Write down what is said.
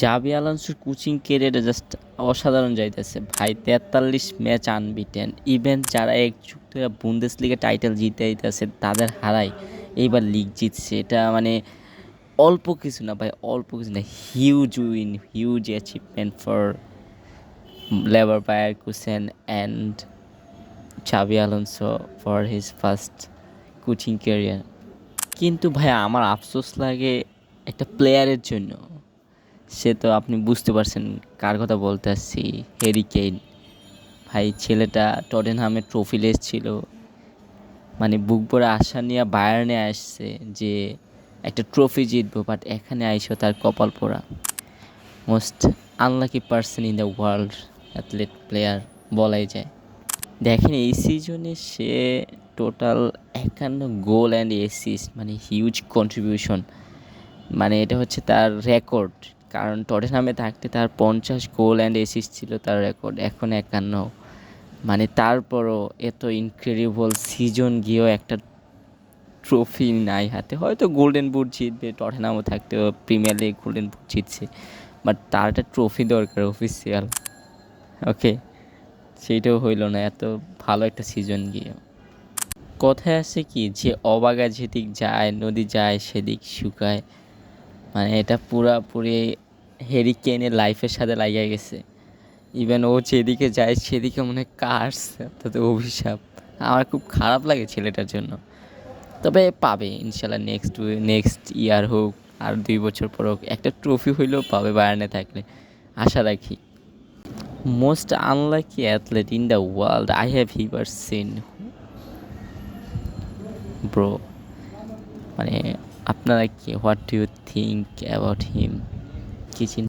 জাবি আলানসোর কোচিং কেরিয়ারে জাস্ট অসাধারণ যাইতেছে। ভাই, তেতাল্লিশ ম্যাচ আনবিটেন ইভেন যারা এক যুগ ধরে বুন্দেস লিগে টাইটেল জিতে দিতেছে তাদের হারাই এইবার লিগ জিতছে। এটা মানে অল্প কিছু না ভাই, অল্প কিছু না huge win huge achievement for Leverkusen and Xabi Alonso for his first coaching career কিন্তু ভাই, আমার আফসোস লাগে একটা প্লেয়ারের জন্য। সে তো আপনি বুঝতে পারছেন কার কথা বলতে আসছি। হ্যারি কেইন ভাই, ছেলেটা টটেনহামে ট্রফি ছিল মানে বুক ভরে আশা নিয়ে বায়ার্নে আসছে যে একটা ট্রফি জিতবো বাট এখানে আইসো তার কপাল পোড়া। Most unlucky person in the world athlete player বলাই যায়। দেখেন, এই সিজনে সে টোটাল একান্ন গোল অ্যান্ড এসিস মানে হিউজ কন্ট্রিবিউশন মানে এটা হচ্ছে তার রেকর্ড কারণ টটেনহামে থাকতে তার পঞ্চাশ গোল অ্যান্ড এসিস ছিল তার রেকর্ড এখন একান্ন। মানে তারপরও এত ইনক্রেডিবল সিজন গিয়েও একটা ট্রফি নাই হাতে। হয়তো গোল্ডেন বুট জিতবে, টটেনহামও থাকতেও প্রিমিয়ার লিগ গোল্ডেন বুট জিতছে বাট তার একটা ট্রফি দরকার অফিসিয়াল ওকে সেইটাও হইল না, এত ভালো একটা সিজন গিয়ে। কথায় আছে কি, যে অবাগা যেদিক যায়, নদী যায়, সেদিক শুকায়। মানে এটা পুরাপুরি হেরি কেনের লাইফের সাথে লাগিয়ে গেছে। ইভেন ও যেদিকে যায়, সেদিকে মনে হয় কার্স অর্থাৎ অভিশাপ। আমার খুব খারাপ লাগে ছেলেটার জন্য। তবে পাবে, ইনশাল্লাহ নেক্সট নেক্সট ইয়ার হোক, আর দুই বছর পর হোক, একটা ট্রফি হইলেও পাবে বায়ার্নে থাকলে। আশা রাখি। Most unlucky athlete in the world I have ever seen bro মানে আপনারা কি what do you think about him কি চিন্তা